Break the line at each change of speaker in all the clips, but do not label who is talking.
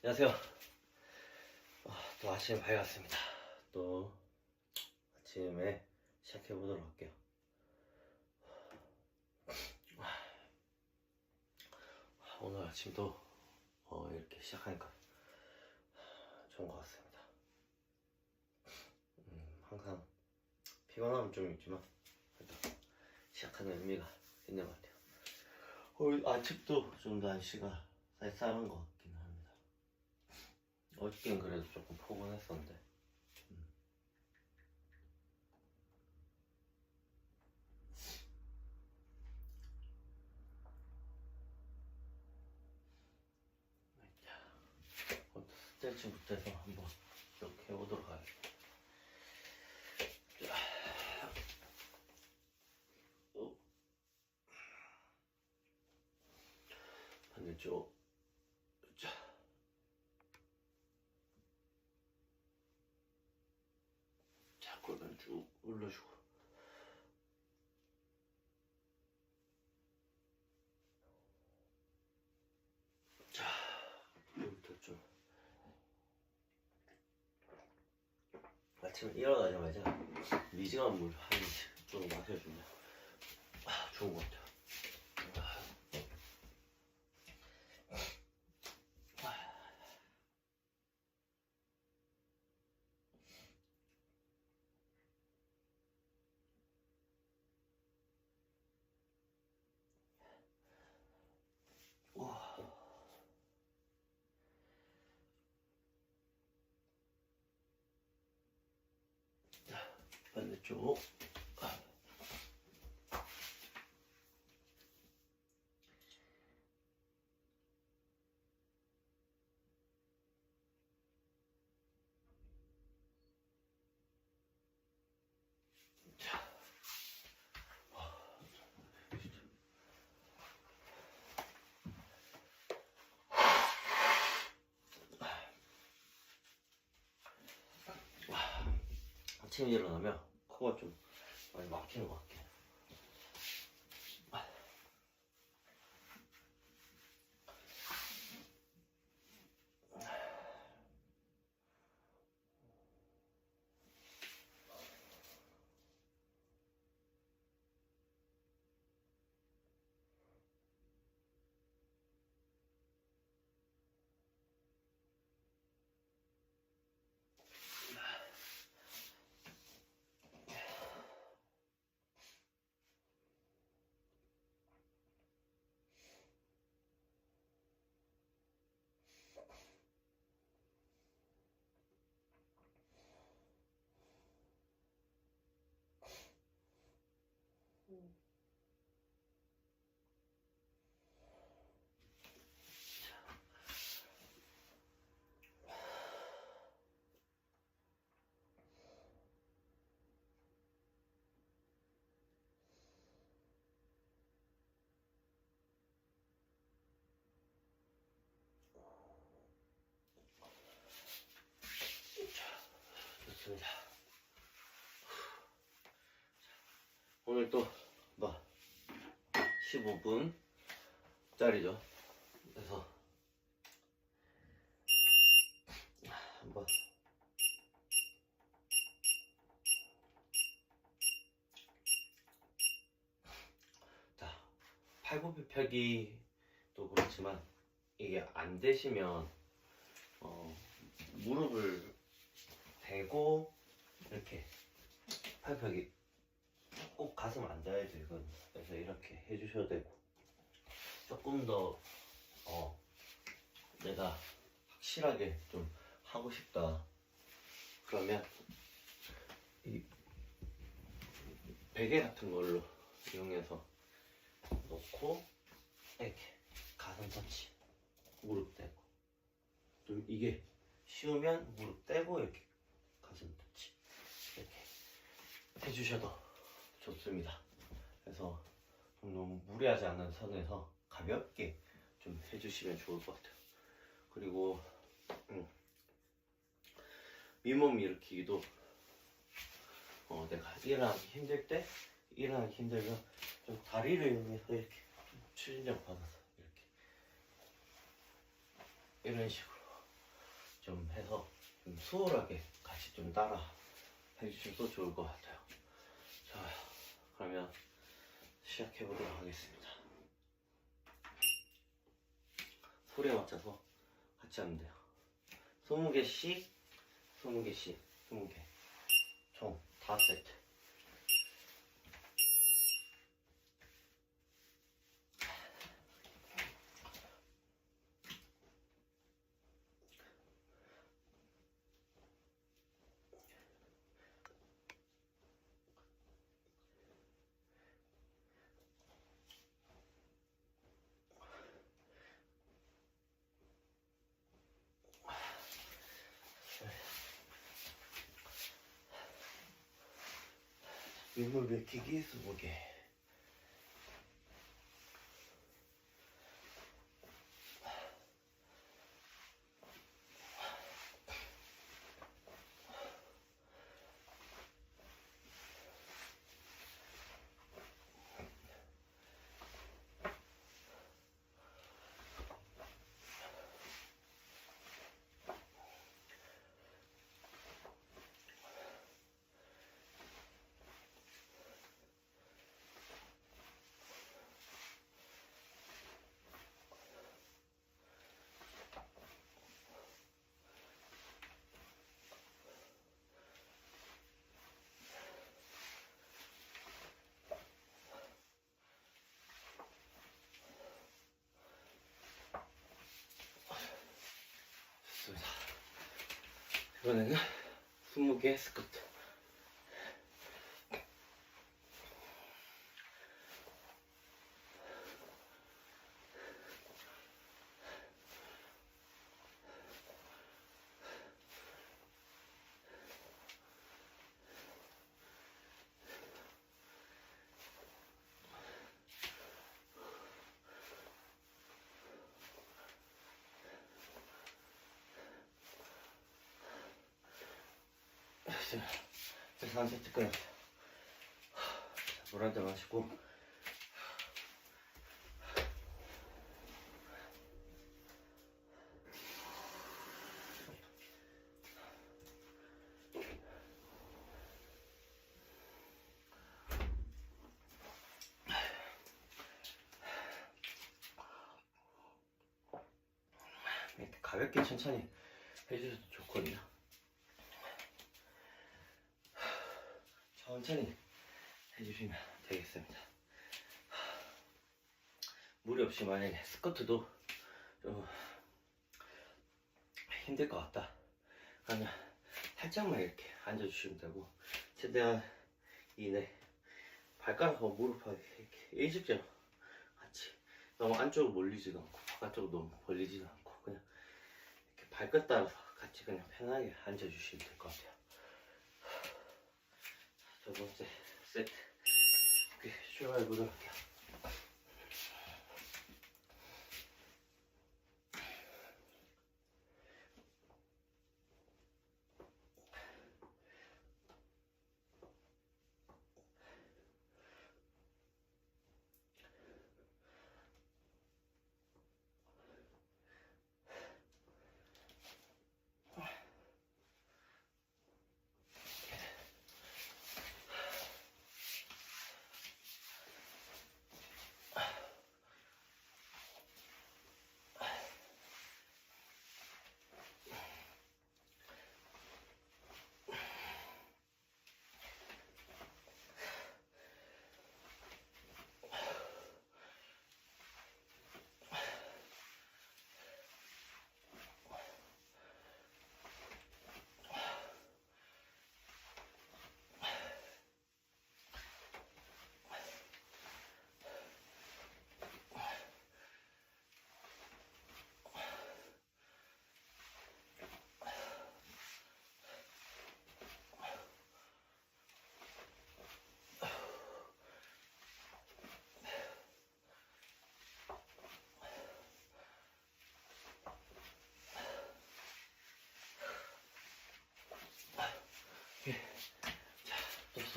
안녕하세요. 아, 또 아침에 밝았습니다. 또 아침에 시작해 보도록 할게요. 아, 오늘 아침도 어, 이렇게 시작하니까 좋은 것 같습니다. 음, 항상 피곤함은 좀 있지만 그래도 시작하는 의미가 있는 것 같아요. 어, 아직도 좀 날씨가 쌀쌀한 것. 어저께는 그래도 조금 포근했었는데. 음. 스트레칭부터 해서 한번 이렇게 해보도록 하겠습니다. 자. 어. 반대쪽. 자. 자, 골반 쭉 올려주고. 자, 여기부터 좀. 아침에 일어나자마자 미지근한 물한 좀 마셔주면 아, 좋은 것 같아요. 와. 자, 자. 아침에 일어나면 코가 좀 많이 막히는 것 같아 요. 좋습니다. 오늘 또, 뭐, 15분 짜리죠. 그래서, 한번, 자, 팔굽혀펴기도 그렇지만, 이게 안 되시면, 어, 무릎을 대고 이렇게 팔굽혀펴기 꼭 가슴 앉아야 되거든요. 그래서 이렇게 해주셔도 되고 조금 더 어, 내가 확실하게 좀 하고 싶다. 그러면 이 베개 같은 걸로 이용해서 놓고 이렇게 가슴 터치 무릎 대고 좀 이게 쉬우면 무릎 떼고 이렇게 가슴 터치 이렇게 해주셔도 좋습니다. 그래서 좀 너무 무리하지 않은 선에서 가볍게 좀 해주시면 좋을 것 같아요. 그리고 음, 윗몸 일으키기도 어, 내가 일어나기 힘들 때 일어나기 힘들면 좀 다리를 이용해서 이렇게 좀 추진력 받아서 이렇게 이런 식으로 좀 해서 좀 수월하게 같이 좀 따라 해주셔도 좋을 것 같아요. 자, 그러면 시작해 보도록 하겠습니다. 소리에 맞춰서 같이 하면 돼요. 20개씩, 20개씩, 20개. 총 5세트. 윗물 맥히기 20개. 좋습니다. 이번에는 20개 스쿼트. 그래서 한 세트 끊었어요. 물한 잔 마시고. 이렇게 가볍게 천천히 해주셔도 좋거든요. 천천히 해주시면 되겠습니다. 무리 없이 만약에 스쿼트도 좀 힘들 것 같다. 그러면 살짝만 이렇게 앉아주시면 되고 최대한 이내 발가락하고 무릎하고 이렇게 일직제로 같이 너무 안쪽으로 몰리지도 않고 바깥쪽으로 너무 벌리지도 않고 그냥 이렇게 발끝 따라서 같이 그냥 편하게 앉아주시면 될 것 같아요. 첫 번째 세트 이렇게 출발해 보도록 할게요.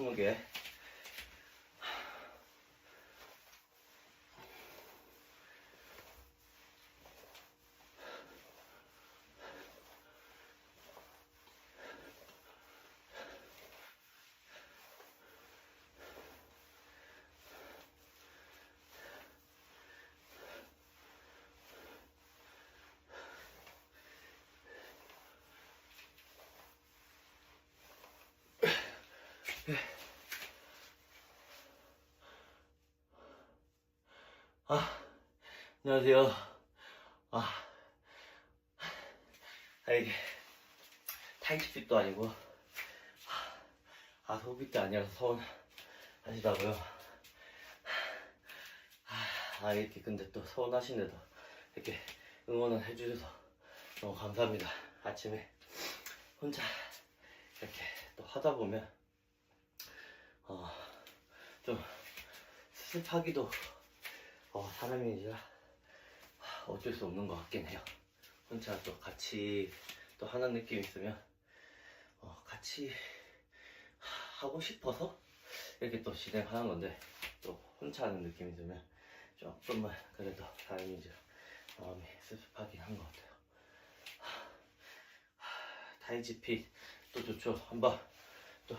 또 스무 개. 안녕하세요. 아, 아 이게 타이치핏도 아니고 아 소비 때 아니라서 서운 하시다고요. 아 이렇게 근데 또 서운하신데도 이렇게 응원을 해주셔서 너무 감사합니다. 아침에 혼자 이렇게 또 하다 보면 어, 좀 습하기도 어, 사람이니라 어쩔 수 없는 것 같긴 해요. 혼자 또 같이 또 하는 느낌이 있으면 어, 같이 하- 하고 싶어서 이렇게 또 진행하는 건데 또 혼자 하는 느낌이 들면 조금만 그래도 다행이죠. 마음이 습습하긴 한 것 같아요. 타이지핏 또 좋죠. 한번 또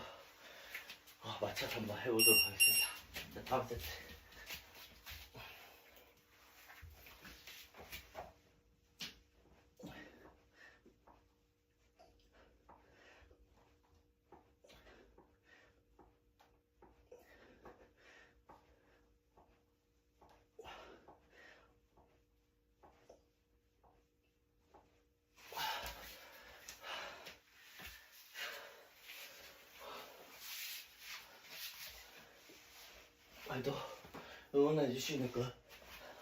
어, 맞춰서 한번 해보도록 하겠습니다. 자, 다음 세트. 또 응원해 주시니까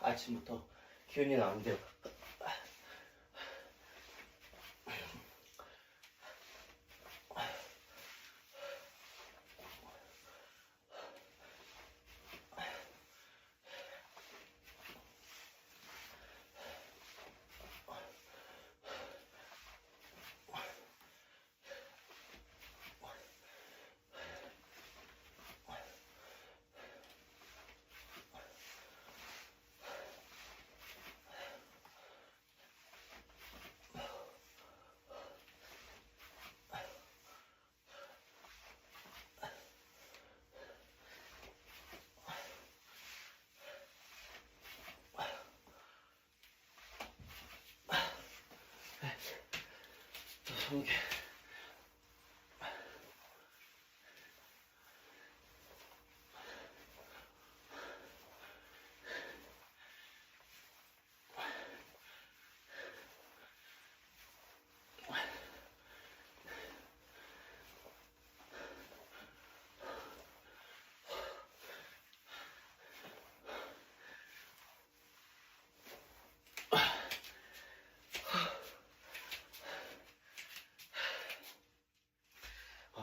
아침부터 기운이 나는데요. 또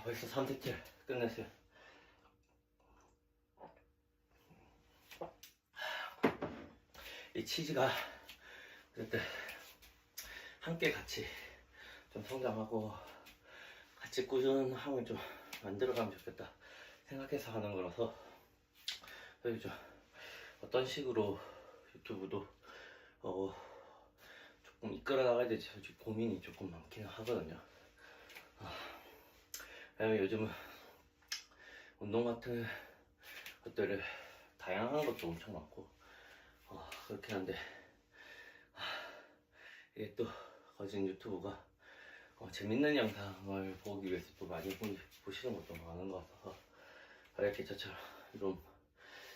벌써 3세트 끝냈어요. 이 치즈가 그때 함께 같이 좀 성장하고 같이 꾸준함을 좀 만들어가면 좋겠다 생각해서 하는 거라서 여기 좀 어떤 식으로 유튜브도 어 조금 이끌어 나가야 될지 솔직히 고민이 조금 많기는 하거든요. 왜냐면 요즘은 운동 같은 것들을 다양한 것도 엄청 많고 어, 그렇긴 한데 아, 이게 또 거진 유튜브가 어, 재밌는 영상을 보기 위해서 또 많이 보, 보시는 것도 많은 것 같아서 이렇게 저처럼 좀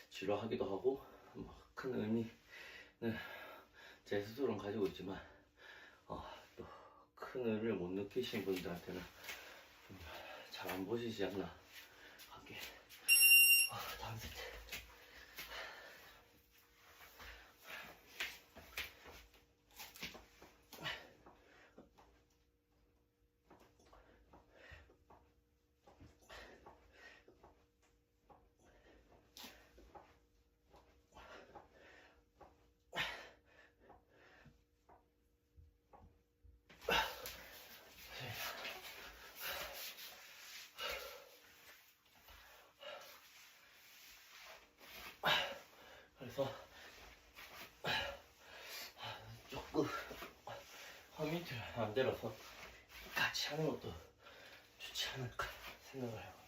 지루하기도 하고 뭐 큰 의미는 제 스스로는 가지고 있지만 어, 또 큰 의미를 못 느끼시는 분들한테는 잘 안 보시지 않나 하게 아 다음 세트 그래서 조금 커뮤니티를 만들어서 같이 하는 것도 좋지 않을까 생각을 해요.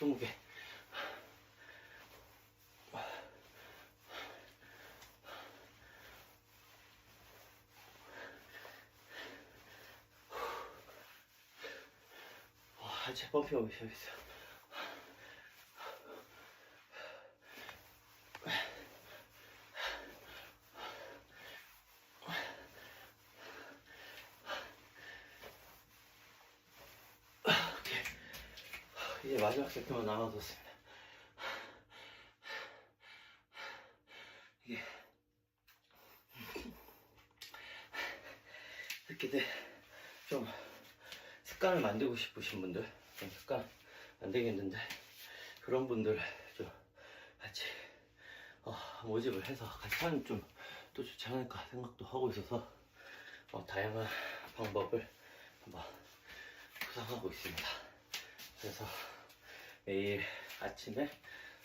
스무 개. 와, 하체 펌핑 오기 시작했어요. 오케이. 세트만 남아뒀습니다. 이게 이렇게 좀 습관을 만들고 싶으신 분들, 좀 습관 안 되겠는데 그런 분들 좀 같이 어, 모집을 해서 같이 하면 좀 또 좋지 않을까 생각도 하고 있어서 어, 다양한 방법을 한번 구상하고 있습니다. 그래서 매일 아침에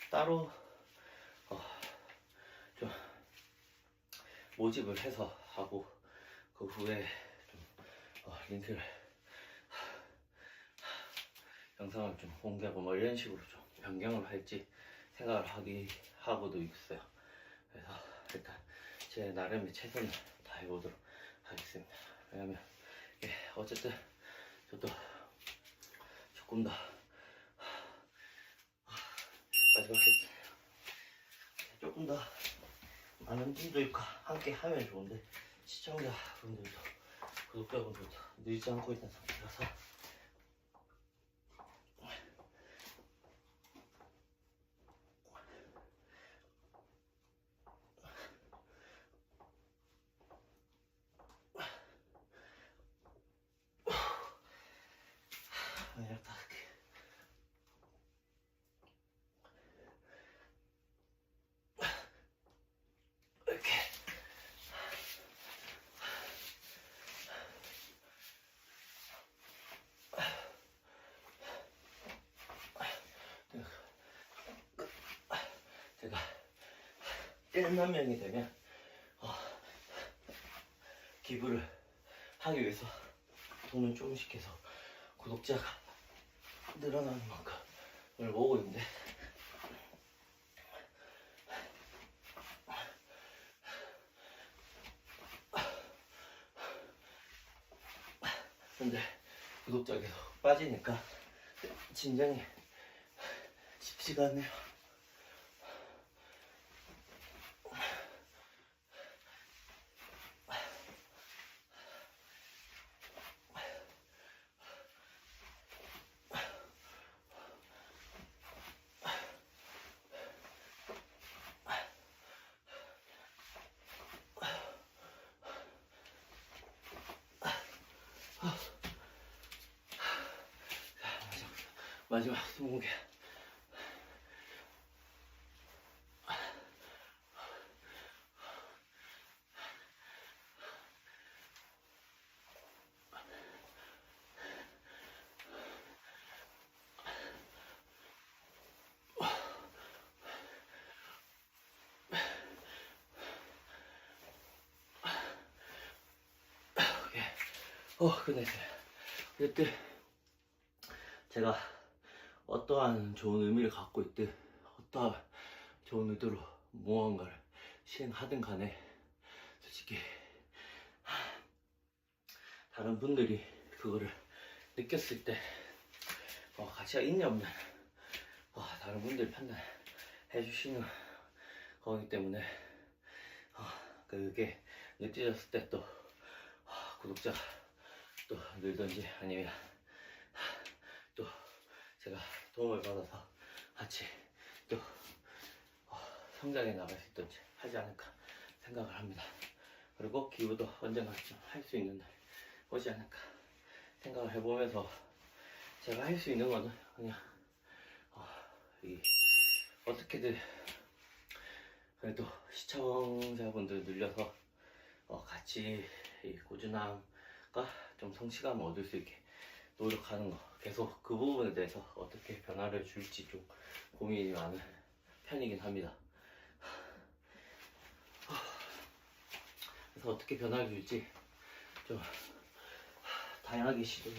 따로 어, 좀 모집을 해서 하고 그 후에 좀 어, 링크를 영상을 좀 공개하고 뭐 이런 식으로 좀 변경을 할지 생각을 하기 하고도 있어요. 그래서 일단 제 나름의 최선을 다해보도록 하겠습니다. 왜냐면 예, 어쨌든 저도 조금 더 세트 조금 더 많은 분들과 함께 하면 좋은데 시청자 분들도 구독자분들도 늘지 않고 있는 상태라서 이렇게 다 이렇게 이렇게 제가 1만 명이 되면 어, 기부를 하기 위해서 돈을 조금씩 해서 구독자가 늘어나는 만큼을 모으고 있는데 근데 구독자 계속 빠지니까 진정이 쉽지가 않네요. 마지막 스무 개. 오케이. 어, 끝냈어요. 그때 제가 어떠한 좋은 의미를 갖고 있든 어떠한 좋은 의도로 무언가를 시행하든 간에 솔직히 다른 분들이 그거를 느꼈을 때 어, 가치가 있냐 없냐 어, 다른 분들이 판단해 주시는 거기 때문에 어, 그게 느껴졌을 때 또 구독자가 또 늘든지 아니면 또 제가 도움을 받아서 같이 또 어, 성장해 나갈 수 있든지 하지 않을까 생각을 합니다. 그리고 기부도 언젠가 좀 할 수 있는 날 오지 않을까 생각을 해보면서 제가 할 수 있는 거는 그냥 어, 이 어떻게든 그래도 시청자분들 늘려서 어, 같이 이 꾸준함과 좀 성취감을 얻을 수 있게 노력하는 거 계속 그 부분에 대해서 어떻게 변화를 줄지 좀 고민이 많은 편이긴 합니다. 그래서 어떻게 변화를 줄지 좀 다양하게 시도를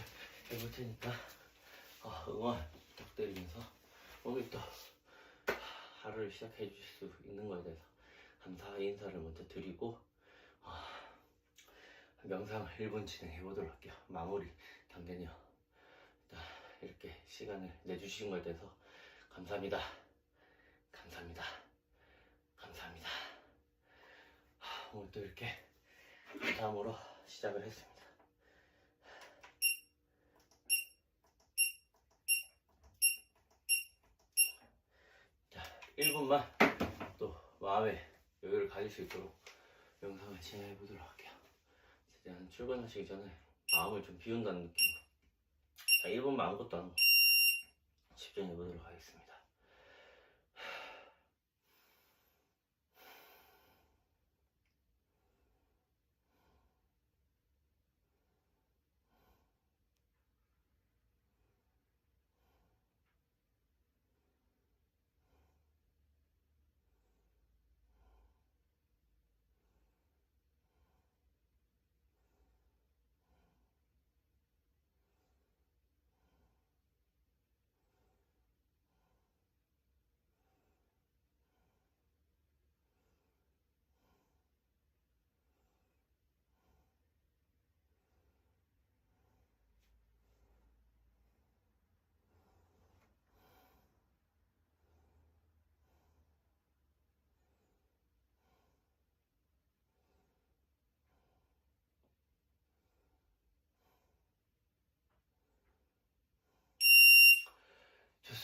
해볼 테니까 어, 응원 부탁드리면서 오늘 또 하루를 시작해 주실 수 있는 거에 대해서 감사 인사를 먼저 드리고 아, 명상을 1분 진행해 보도록 할게요. 마무리 단계는요. 이렇게 시간을 내주신 거에 대해서 감사합니다. 감사합니다. 감사합니다. 하, 오늘 또 이렇게 감사함으로 시작을 했습니다. 자, 1분만 또 마음의 여유를 가질 수 있도록 영상을 진행해 보도록 할게요. 최대한 출근하시기 전에 마음을 좀 비운다는 느낌으로. 자, 1분만 아무것도 안 하고 집중해 보도록 하겠습니다.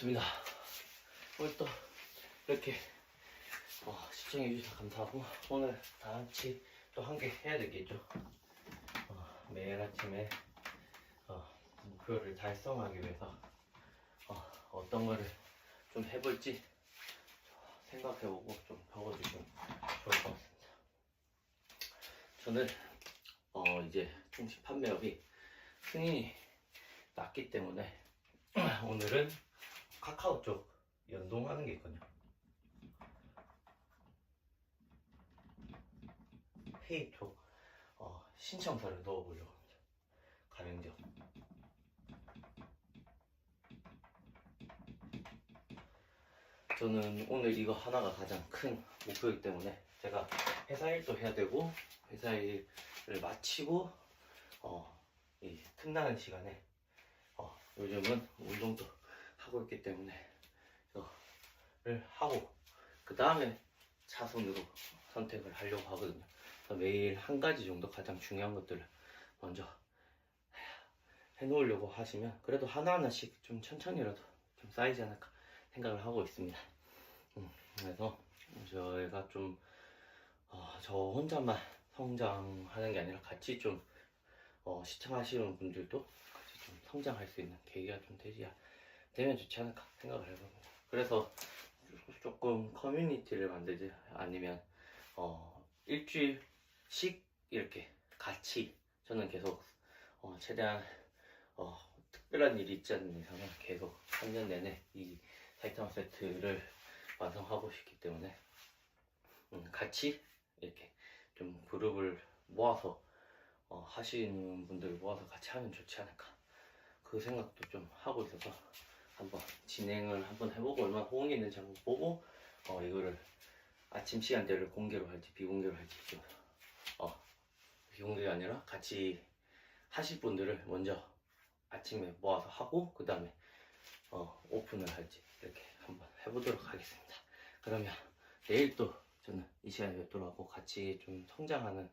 좋습니다. 오늘 또 이렇게 어, 시청해 주셔서 감사하고 오늘 다 같이 또 한 개 해야 되겠죠. 어, 매일 아침에 어, 목표를 달성하기 위해서 어, 떤 거를 좀 해볼지 생각해보고 좀 적어주시면 좋을 것 같습니다. 저는 어, 이제 통신 판매업이 승인이 났기 때문에 오늘은 카카오 쪽 연동하는 게 있거든요. 페이 쪽 어, 신청서를 넣어보려고 합니다. 가맹점. 저는 오늘 이거 하나가 가장 큰 목표이기 때문에 제가 회사 일도 해야 되고 회사 일을 마치고 어, 이 틈나는 시간에 어, 요즘은 운동도 하고 있기 때문에 이거를 하고 그 다음에 차선으로 선택을 하려고 하거든요. 매일 한 가지 정도 가장 중요한 것들을 먼저 해놓으려고 하시면 그래도 하나하나씩 좀 천천히라도 좀 쌓이지 않을까 생각을 하고 있습니다. 음, 그래서 저희가 좀, 어, 저 혼자만 성장하는 게 아니라 같이 좀, 어, 시청하시는 분들도 같이 좀 성장할 수 있는 계기가 좀 되지, 되면 좋지 않을까 생각을 해봅니다. 그래서 조금 커뮤니티를 만들지 아니면, 어, 일주일씩 이렇게 같이 저는 계속, 어, 최대한, 어, 특별한 일이 있지 않는 이상은 계속 3년 내내 이 사이타마 세트를 완성하고 싶기 때문에 음, 같이 이렇게 좀 그룹을 모아서 어, 하시는 분들 모아서 같이 하면 좋지 않을까 그 생각도 좀 하고 있어서 한번 진행을 한번 해보고 얼마나 호응이 있는지 한번 보고 어, 이거를 아침 시간대를 공개로 할지 비공개로 할지 좀 어, 비공개가 아니라 같이 하실 분들을 먼저 아침에 모아서 하고 그 다음에 어, 오픈을 할지 이렇게 한번 해보도록 하겠습니다. 그러면 내일 또 저는 이 시간에 뵙도록 같이 좀 성장하는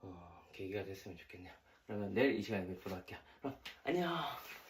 어, 계기가 됐으면 좋겠네요. 그러면 내일 이 시간에 뵙도록 할게요. 그럼 안녕!